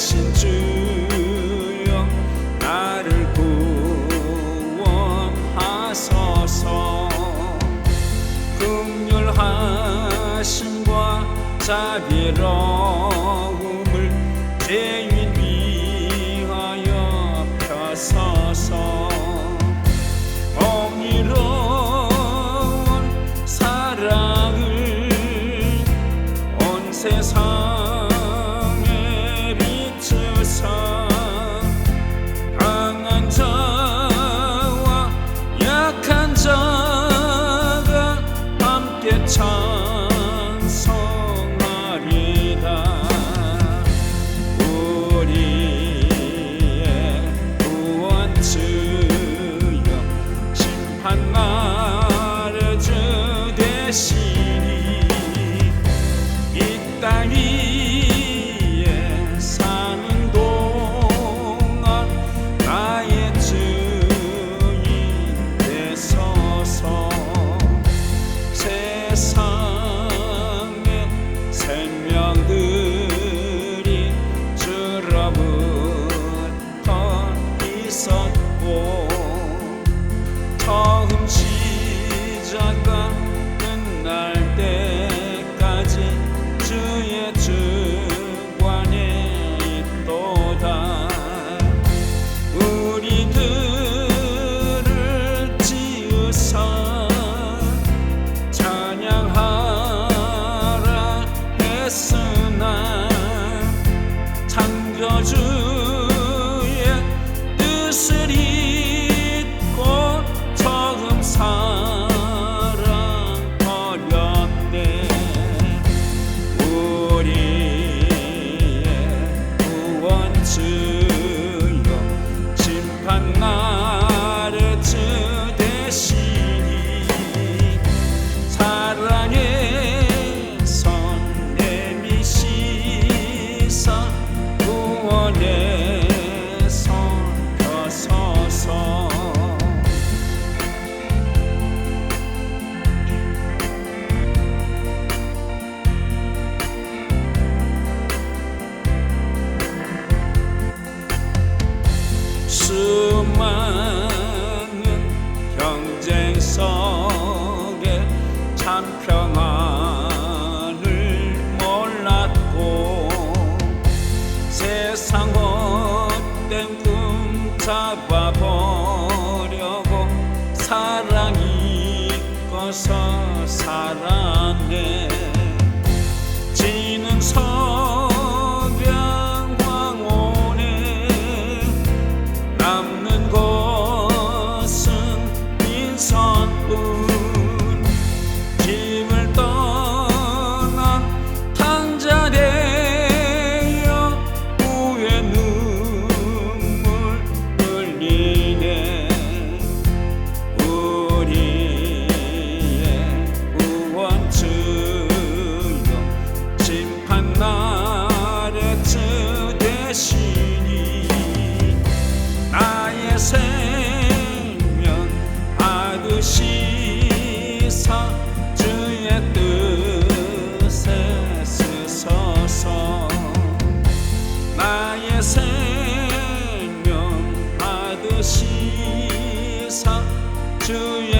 대신 주여 나를 구원하소서. 긍휼하심과 자비로움을 죄인 위하여 펴소서. 공의로운 사랑을 온 세상 자와 약한 자가 함께 찬송하리라. 우리의 구원주여 심판 날에 주 대시 주 祝 잡아보려고 사랑이 꺼서 살았네 대시니 나의 생명 받으시사 주의 뜻에 쓰소서. 나의 생명 받으시사 주의